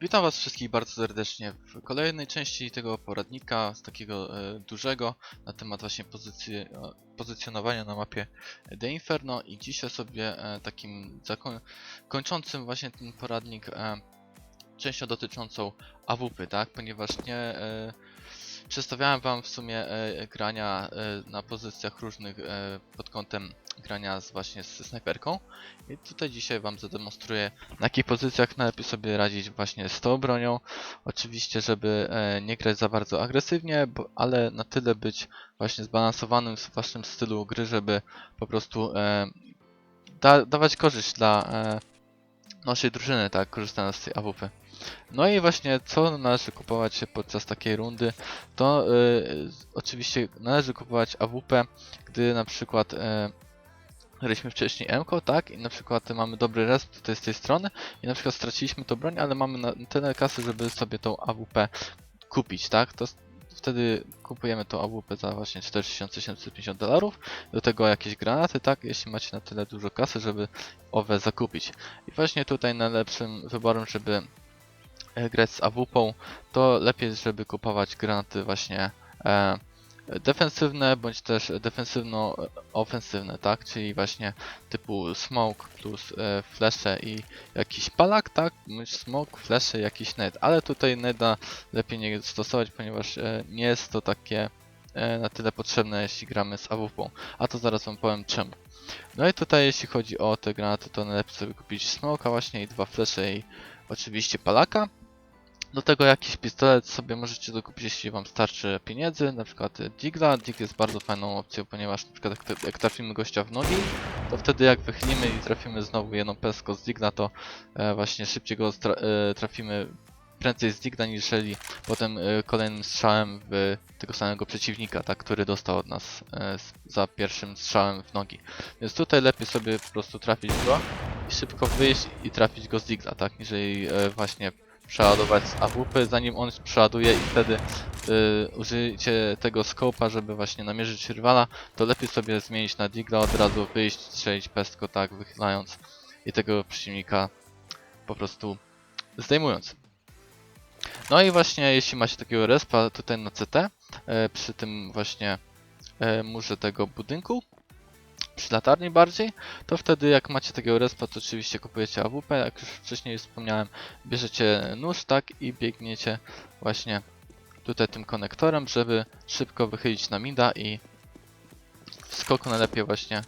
Witam Was wszystkich bardzo serdecznie w kolejnej części tego poradnika, z takiego e, dużego, na temat właśnie pozycji, pozycjonowania na mapie The Inferno. I dzisiaj sobie e, takim kończącym właśnie ten poradnik e, częścią dotyczącą AWP, tak, ponieważ nie e, przedstawiałem Wam w sumie e, grania e, na pozycjach różnych e, pod kątem grania z właśnie z snajperką i tutaj dzisiaj Wam zademonstruję na jakich pozycjach najlepiej sobie radzić właśnie z tą bronią. Oczywiście, żeby e, nie grać za bardzo agresywnie, bo, ale na tyle być właśnie zbalansowanym w waszym stylu gry, żeby po prostu e, da, dawać korzyść dla e, naszej drużyny, tak, korzystając z tej AWP. No i właśnie co należy kupować podczas takiej rundy, to e, oczywiście należy kupować AWP, gdy na przykład e, graliśmy wcześniej MKO, tak, i na przykład mamy dobry resp tutaj z tej strony i na przykład straciliśmy tą broń, ale mamy na tyle kasy, żeby sobie tą AWP kupić, tak, to wtedy kupujemy tą AWP za właśnie 4750 dolarów, do tego jakieś granaty, tak, jeśli macie na tyle dużo kasy, żeby owe zakupić. I właśnie tutaj najlepszym wyborem, żeby e, grać z AWP, to lepiej, żeby kupować granaty właśnie e, defensywne, bądź też defensywno-ofensywne, tak? Czyli właśnie typu smoke plus e, flesze i jakiś palak, tak? Bądź smoke, flesze jakiś net. Ale tutaj neda lepiej nie stosować, ponieważ e, nie jest to takie e, na tyle potrzebne, jeśli gramy z AWP. A to zaraz wam powiem czemu. No i tutaj jeśli chodzi o te granaty, to najlepiej sobie kupić smoka właśnie i dwa flesze i oczywiście palaka. Do tego jakiś pistolet sobie możecie dokupić, jeśli wam starczy pieniędzy, na przykład Digla. Dig jest bardzo fajną opcją, ponieważ na przykład jak, trafimy gościa w nogi, to wtedy jak wychylimy i trafimy znowu jedną peską z Digla, to e, właśnie szybciej go stra- e, trafimy prędzej z Digla, niżeli potem e, kolejnym strzałem w tego samego przeciwnika, tak, który dostał od nas e, za pierwszym strzałem w nogi. Więc tutaj lepiej sobie po prostu trafić go i szybko wyjść i trafić go z Digla, tak, niżeli e, właśnie przeładować z AWP, zanim on przeładuje i wtedy y, użyjcie tego skopa, żeby właśnie namierzyć rywala, to lepiej sobie zmienić na Digla, od razu wyjść, strzelić pestko, tak, wychylając i tego przeciwnika po prostu zdejmując. No i właśnie jeśli macie takiego respa tutaj na CT, e, przy tym właśnie e, murze tego budynku, przy latarni bardziej, to wtedy jak macie takiego respa, to oczywiście kupujecie AWP, jak już wcześniej wspomniałem, bierzecie nóż, tak, i biegniecie właśnie tutaj tym konektorem, żeby szybko wychylić na mida i w skoku najlepiej właśnie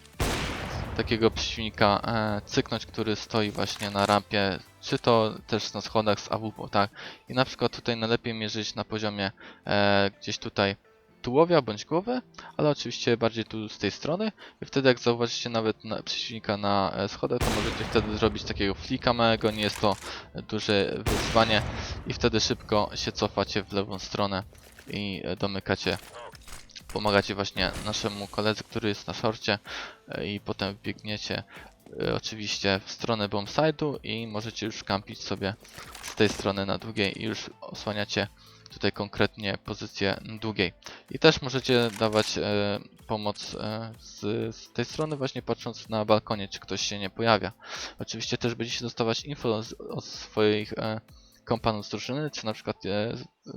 takiego przeciwnika e, cyknąć, który stoi właśnie na rampie, czy to też na schodach z AWP, tak. I na przykład tutaj najlepiej mierzyć na poziomie e, gdzieś tutaj tułowia bądź głowy, ale oczywiście bardziej tu z tej strony. I wtedy jak zauważycie nawet na, przeciwnika na e, schodach, to możecie wtedy zrobić takiego flika małego, nie jest to e, duże wyzwanie. I wtedy szybko się cofacie w lewą stronę i e, domykacie. Pomagacie właśnie naszemu koledze, który jest na szorcie e, i potem biegniecie oczywiście w stronę bombside'u i możecie już kampić sobie z tej strony na długiej i już osłaniacie tutaj konkretnie pozycję długiej. I też możecie dawać e, pomoc e, z, z tej strony właśnie patrząc na balkonie, czy ktoś się nie pojawia. Oczywiście też będziecie dostawać info z, od swoich e, kompanów z drużyny, czy na przykład e,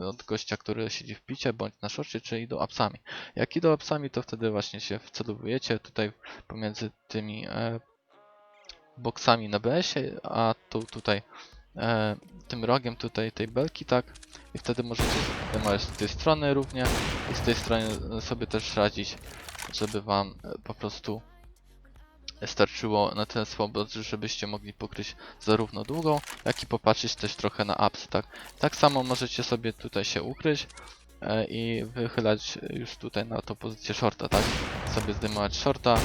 od gościa, który siedzi w picie, bądź na szorcie, czy idą apsami. Jak idą apsami, to wtedy właśnie się wcelowujecie tutaj pomiędzy tymi e, boksami na BS-ie, a tu tutaj e, tym rogiem tutaj tej belki, tak? I wtedy możecie zajmować z tej strony również i z tej strony sobie też radzić, żeby wam e, po prostu starczyło na tyle swobody, żebyście mogli pokryć zarówno długą, jak i popatrzeć też trochę na apsy, tak? Tak samo możecie sobie tutaj się ukryć e, i wychylać już tutaj na tą pozycję shorta, tak? Sobie zdejmować shorta.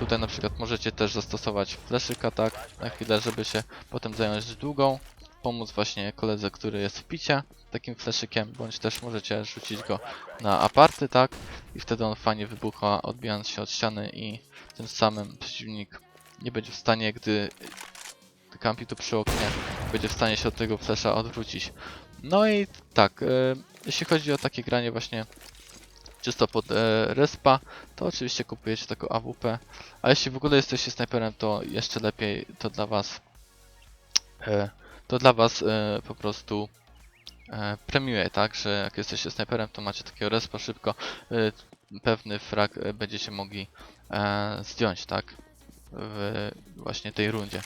Tutaj na przykład możecie też zastosować fleszyka, tak? Na chwilę, żeby się potem zająć długą. Pomóc właśnie koledze, który jest w picie takim fleszykiem, bądź też możecie rzucić go na aparty, tak? I wtedy on fajnie wybucha, odbijając się od ściany i tym samym przeciwnik nie będzie w stanie, gdy kampi tu przy oknie, będzie w stanie się od tego flesza odwrócić. No i tak, e, jeśli chodzi o takie granie właśnie czysto pod e, respa, to oczywiście kupujecie taką AWP, a jeśli w ogóle jesteście snajperem, to jeszcze lepiej to dla was e, to dla was e, po prostu premiuje, tak, że jak jesteście snajperem, to macie takiego respa szybko, pewny frag będziecie mogli zdjąć, tak, w właśnie tej rundzie.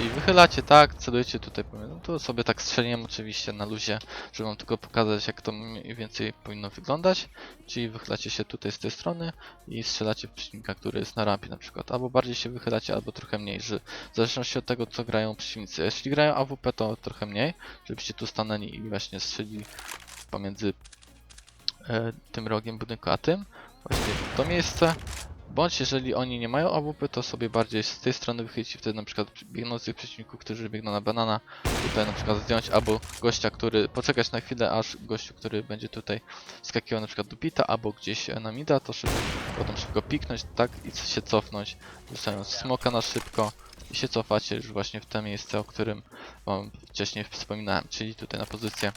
I wychylacie tak, celujecie tutaj, no to sobie tak strzeliłem oczywiście na luzie, żeby wam tylko pokazać jak to mniej więcej powinno wyglądać. Czyli wychylacie się tutaj z tej strony i strzelacie przeciwnika, który jest na rampie na przykład. Albo bardziej się wychylacie, albo trochę mniej, że w zależności od tego co grają przeciwnicy. Jeśli grają AWP to trochę mniej, żebyście tu stanęli i właśnie strzelili pomiędzy e, tym rogiem budynku a tym. Właśnie to miejsce. Bądź jeżeli oni nie mają AWP, to sobie bardziej z tej strony wychylić i wtedy na przykład biegnących przeciwników, którzy biegną na banana, tutaj na przykład zdjąć, albo gościa, który, poczekać na chwilę, aż gościu, który będzie tutaj skakiwał na przykład do pita, albo gdzieś na mida, to szybko, potem szybko piknąć, tak, i się cofnąć, rzucając smoka na szybko i się cofacie już właśnie w to miejsce, o którym wam wcześniej wspominałem, czyli tutaj na pozycję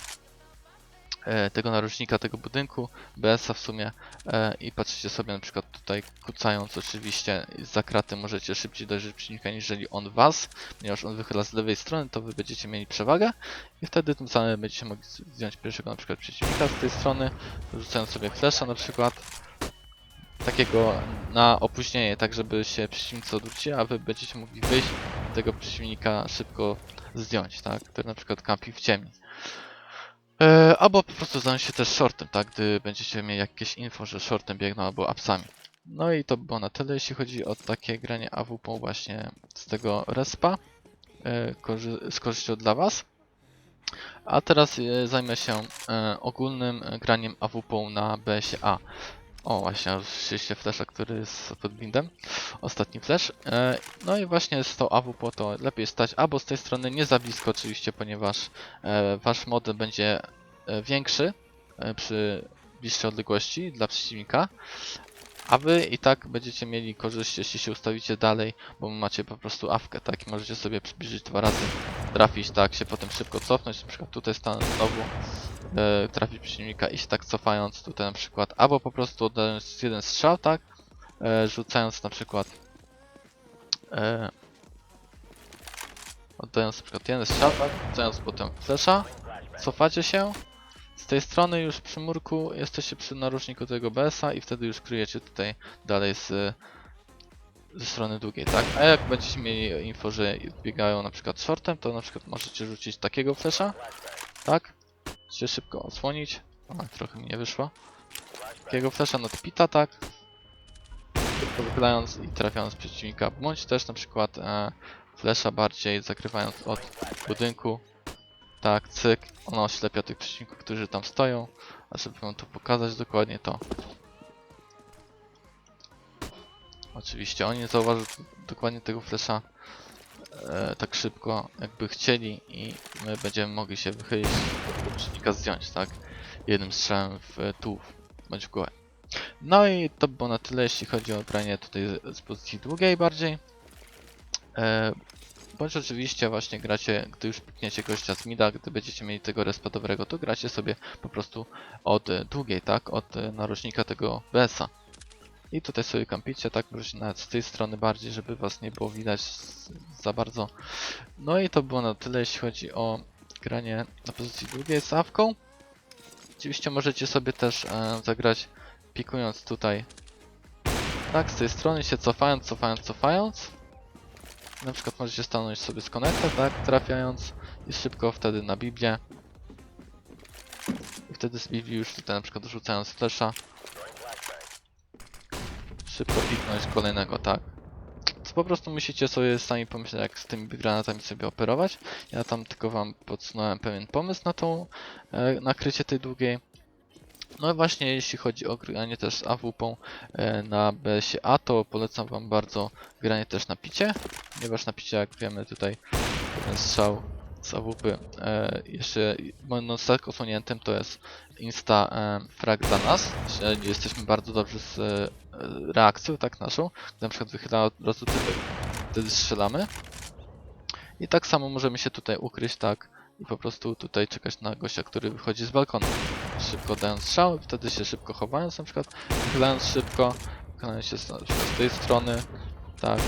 tego narożnika, tego budynku, BS-a w sumie e, i patrzycie sobie na przykład tutaj kucając oczywiście za kraty możecie szybciej dojrzeć przeciwnika niżeli on was, ponieważ on wychyla z lewej strony, to wy będziecie mieli przewagę i wtedy tym samym będziecie mogli zdjąć pierwszego na przykład przeciwnika z tej strony, rzucając sobie flesza na przykład takiego na opóźnienie, tak żeby się przeciwnicy odwrócili, a wy będziecie mogli wyjść tego przeciwnika szybko zdjąć, tak, który na przykład kampi w ciemni. E, albo po prostu zająć się też shortem, tak, gdy będziecie mieli jakieś info, że shortem biegną albo upsami. No i to by było na tyle, jeśli chodzi o takie granie AWP właśnie z tego respa, e, z korzyścią dla Was. A teraz e, zajmę się e, ogólnym e, graniem AWP na BSA. O, właśnie, oczywiście flasha, który jest pod blindem. Ostatni flash. E, no i właśnie z tą AWP to lepiej stać albo z tej strony nie za blisko oczywiście, ponieważ e, wasz model będzie e, większy przy bliższej odległości dla przeciwnika. A wy i tak będziecie mieli korzyść, jeśli się ustawicie dalej, bo macie po prostu awkę, tak? I możecie sobie przybliżyć dwa razy, trafić, tak? Się potem szybko cofnąć, na przykład tutaj stanę znowu, e, trafić przeciwnika i się tak cofając tutaj na przykład, albo po prostu oddając jeden strzał, tak? E, rzucając na przykład e, oddając na przykład jeden strzał, tak? Rzucając potem flesza, cofacie się, z tej strony już przy murku jesteście przy narożniku tego BS-a i wtedy już kryjecie tutaj dalej z ze strony długiej, tak? A jak będziecie mieli info, że biegają na przykład shortem, to na przykład możecie rzucić takiego flesza, tak? Się szybko osłonić. O, trochę mi nie wyszło. Takiego flesza nad pita, tak? Szybko wychylając i trafiając przeciwnika, bądź też na przykład e, flesza bardziej zakrywając od budynku, tak, cyk, ona oślepia tych przeciwników, którzy tam stoją. A żeby wam to pokazać dokładnie, to oczywiście oni nie zauważą dokładnie tego flesza e, tak szybko, jakby chcieli i my będziemy mogli się wychylić i przeciwnika zdjąć, tak? Jednym strzałem w e, tułów, bądź w głowę. No i to by było na tyle, jeśli chodzi o granie tutaj z pozycji długiej bardziej. E, Bądź oczywiście właśnie gracie, gdy już pikniecie gościa z mida, gdy będziecie mieli tego respa dobrego, to gracie sobie po prostu od e, długiej, tak? Od e, narożnika tego BS-a. I tutaj sobie kampicie, tak? Nawet z tej strony bardziej, żeby was nie było widać za bardzo. No i to było na tyle, jeśli chodzi o granie na pozycji długiej z awką. Oczywiście możecie sobie też e, zagrać pikując tutaj, tak? Z tej strony się cofając, cofając, cofając. Na przykład możecie stanąć sobie z konekta, tak, trafiając i szybko wtedy na Biblię. I wtedy z Biblii już tutaj na przykład rzucając flesza. Szybko piknąć kolejnego, tak. To po prostu musicie sobie sami pomyśleć jak z tymi granatami sobie operować. Ja tam tylko wam podsunąłem pewien pomysł na tą e, nakrycie tej długiej. No właśnie jeśli chodzi o granie też z AWP e, na BS-a, to polecam wam bardzo granie też na picie, ponieważ na picie, jak wiemy tutaj, ten strzał z AWP e, jeszcze będąc tak osłoniętym, to jest insta e, frag dla nas, jesteśmy bardzo dobrzy z e, reakcją, tak naszą, gdy na przykład wychyla od razu wtedy strzelamy. I tak samo możemy się tutaj ukryć, tak, i po prostu tutaj czekać na gościa, który wychodzi z balkonu. Szybko dając strzał, wtedy się szybko chowając na przykład, wychylając szybko, wychylając się z, z tej strony, tak.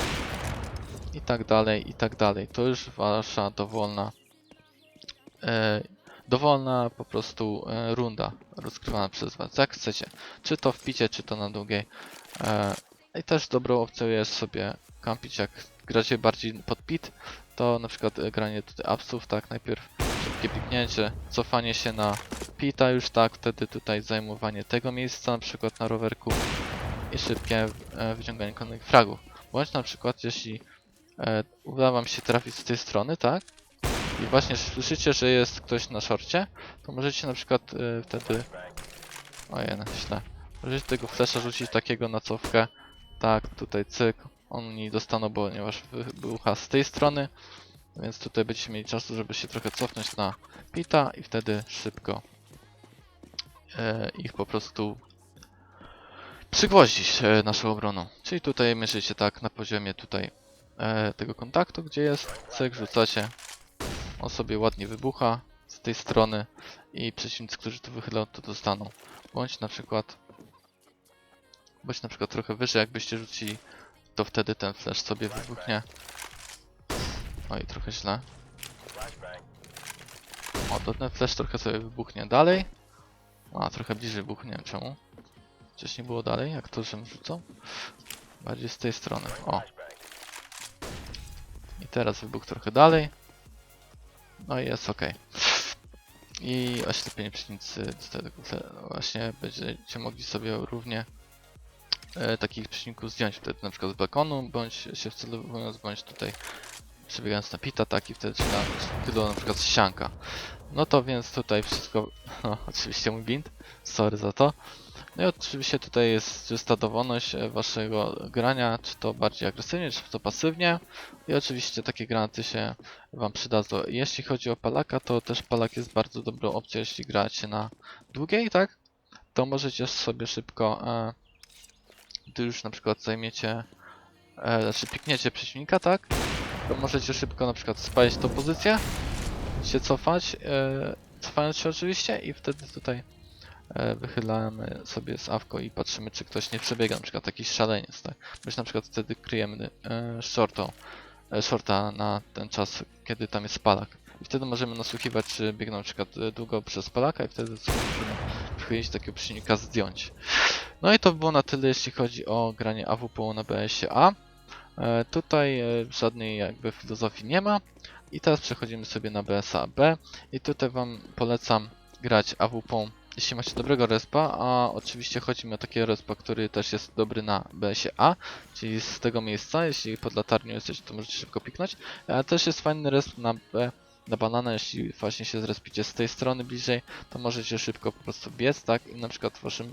i tak dalej, i tak dalej. To już wasza dowolna e, dowolna po prostu e, runda rozgrywana przez was, jak chcecie. Czy to w picie, czy to na długiej. E, I też dobrą opcją jest sobie kampić, jak gracie bardziej pod pit, to na przykład e, granie tutaj upsów, tak, najpierw szybkie piknięcie, cofanie się na pita już tak, wtedy tutaj zajmowanie tego miejsca, na przykład na rowerku i szybkie e, wyciąganie kolejnych fragów. Bądź na przykład, jeśli e, uda wam się trafić z tej strony, tak, i właśnie słyszycie, że jest ktoś na szorcie, to możecie na przykład y, wtedy... Ojej, źle. Możecie tego flesza rzucić takiego na cofkę. Tak, tutaj cyk. Oni dostaną, ponieważ wy- wybucha z tej strony. Więc tutaj będziecie mieli czasu, żeby się trochę cofnąć na pita i wtedy szybko e, ich po prostu przygwoździć e, naszą obroną. Czyli tutaj mierzycie tak na poziomie tutaj e, tego kontaktu, gdzie jest, cyk, rzucacie, on sobie ładnie wybucha z tej strony i przeciwnicy, którzy tu wychylą, to dostaną. Bądź na przykład bądź na przykład trochę wyżej, jakbyście rzucili, to wtedy ten flash sobie wybuchnie. Oj, trochę źle. O, to ten flash trochę sobie wybuchnie dalej. A, trochę bliżej wybuchnie, nie wiem czemu. Wcześniej było dalej, jak to, żem rzucał? Bardziej z tej strony, o. I teraz wybuch trochę dalej. No i jest ok. I oślepienie przeciwnicy do tego właśnie będziecie mogli sobie równie e, takich przeciwników zdjąć wtedy na przykład z balkonu, bądź się wcelowując, bądź tutaj przebiegając na pita, tak i wtedy czy na tylu na przykład z. No to więc tutaj wszystko, no, oczywiście mój bind, sorry za to. No i oczywiście tutaj jest czysta e, waszego grania, czy to bardziej agresywnie, czy to pasywnie. I oczywiście takie granaty się wam przydadzą. Jeśli chodzi o palaka, to też palak jest bardzo dobrą opcją, jeśli gracie na długiej, tak? To możecie sobie szybko, e, gdy już na przykład zajmiecie, e, znaczy pikniecie przeciwnika, tak? To możecie szybko na przykład spalić tą pozycję, się cofać, e, cofając się oczywiście i wtedy tutaj e, wychylamy sobie z awko i patrzymy, czy ktoś nie przebiega, na przykład jakiś szaleniec, tak? My się na przykład wtedy kryjemy e, shortą, e, shorta na ten czas, kiedy tam jest palak. I wtedy możemy nasłuchiwać, czy biegną na przykład e, długo przez palaka i wtedy sobie przychylić takiego przeciwnika zdjąć. No i to by było na tyle, jeśli chodzi o granie AWP na BS-ie A. E, tutaj e, żadnej jakby filozofii nie ma. I teraz przechodzimy sobie na BSA B. I tutaj wam polecam grać AWP jeśli macie dobrego respa, a oczywiście chodzi mi o takiego respa, który też jest dobry na BS-ie A, czyli z tego miejsca, jeśli pod latarnią jesteście, to możecie szybko piknąć, a też jest fajny resp na B, na banana, jeśli właśnie się zrespicie z tej strony bliżej, to możecie szybko po prostu biec, tak, i na przykład waszego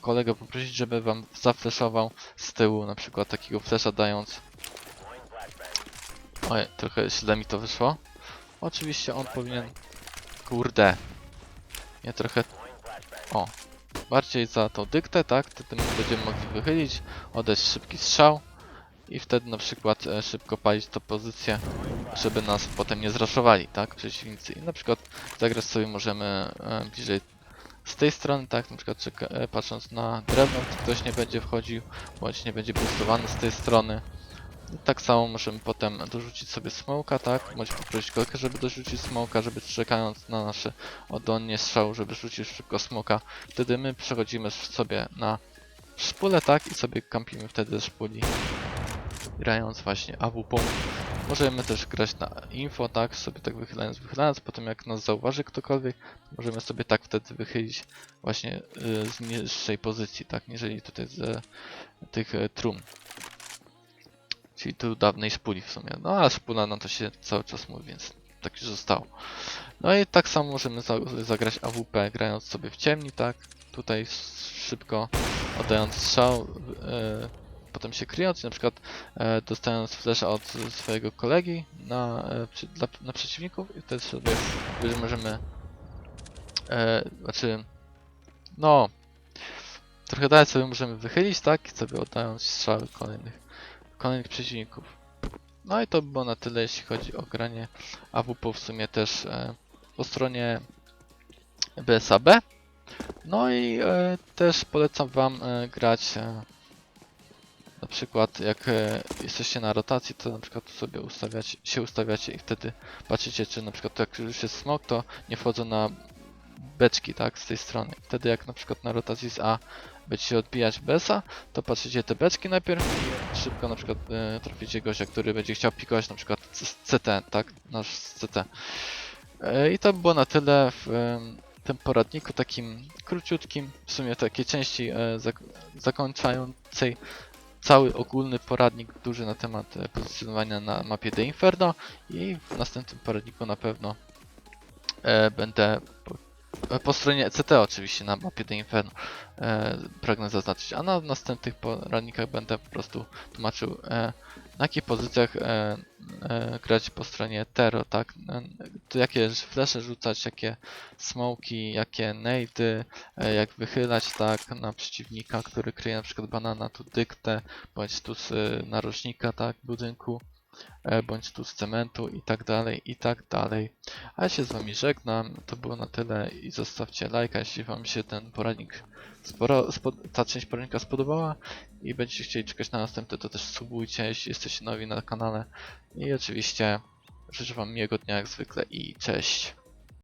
kolegę poprosić, żeby wam zafleszował z tyłu, na przykład takiego flesza dając. Oj, trochę źle mi to wyszło. Oczywiście on powinien... Kurde. Ja trochę o, bardziej za tą dyktę, tak? Wtedy my będziemy mogli wychylić, oddać szybki strzał i wtedy na przykład e, szybko palić tą pozycję, żeby nas potem nie zraszowali, tak? Przeciwnicy. I na przykład zagrać sobie możemy e, bliżej z tej strony, tak? Na przykład e, patrząc na drewno, to ktoś nie będzie wchodził, bądź nie będzie boostowany z tej strony. I tak samo możemy potem dorzucić sobie smoka, tak? Bądź poprosić kolegę, żeby dorzucić smoka, żeby czekając na nasze oddolnie strzał, żeby rzucić szybko smoka. Wtedy my przechodzimy sobie na szpulę, tak? I sobie kampimy wtedy ze szpuli. Grając właśnie AWP. Możemy też grać na info, tak? Sobie tak wychylając, wychylając. Potem jak nas zauważy ktokolwiek, możemy sobie tak wtedy wychylić właśnie y, z niższej pozycji, tak? Niżeli tutaj z y, tych y, trumn. Czyli tu dawnej szpuli w sumie. No a szpula na to się cały czas mówi, więc tak już zostało. No i tak samo możemy za zagrać AWP, grając sobie w ciemni, tak? Tutaj szybko oddając strzał, e, potem się kryjąc, na przykład e, dostając flesza od swojego kolegi na, e, przy, dla, na przeciwników i wtedy sobie wtedy możemy e, znaczy no trochę dalej sobie możemy wychylić, tak? Sobie oddając strzały kolejnych kolejnych przeciwników. No i to by było na tyle, jeśli chodzi o granie AWP w sumie też e, po stronie BSAB. No i e, też polecam Wam e, grać e, na przykład jak e, jesteście na rotacji, to na przykład sobie ustawiacie, się ustawiacie i wtedy patrzycie, czy na przykład jak już jest smok, to nie wchodzą na beczki, tak, z tej strony. Wtedy jak na przykład na rotacji z A będziecie odbijać BS-a, to patrzycie te beczki najpierw i szybko na przykład e, traficie gościa, który będzie chciał pikować na przykład z CT, tak, nasz z CT. E, I to by było na tyle w em, tym poradniku takim króciutkim, w sumie takiej części e, zak zakończającej cały ogólny poradnik duży na temat e, pozycjonowania na mapie The Inferno i w następnym poradniku na pewno e, będę po, e, po stronie CT oczywiście na mapie The Inferno e, pragnę zaznaczyć, a na następnych poradnikach będę po prostu tłumaczył e, na jakich pozycjach e, e, grać po stronie Tero, tak? E, to jakie flesze rzucać, jakie smoki, jakie nady, e, jak wychylać tak? Na przeciwnika, który kryje na przykład banana, tu dyktę, bądź tu z e, narożnika, tak, budynku, bądź tu z cementu i tak dalej, i tak dalej. A ja się z wami żegnam, to było na tyle i zostawcie lajka, jeśli wam się ten poradnik, sporo, spo, ta część poradnika spodobała i będziecie chcieli czekać na następne, to też subujcie, jeśli jesteście nowi na kanale. I oczywiście życzę wam miłego dnia jak zwykle i cześć.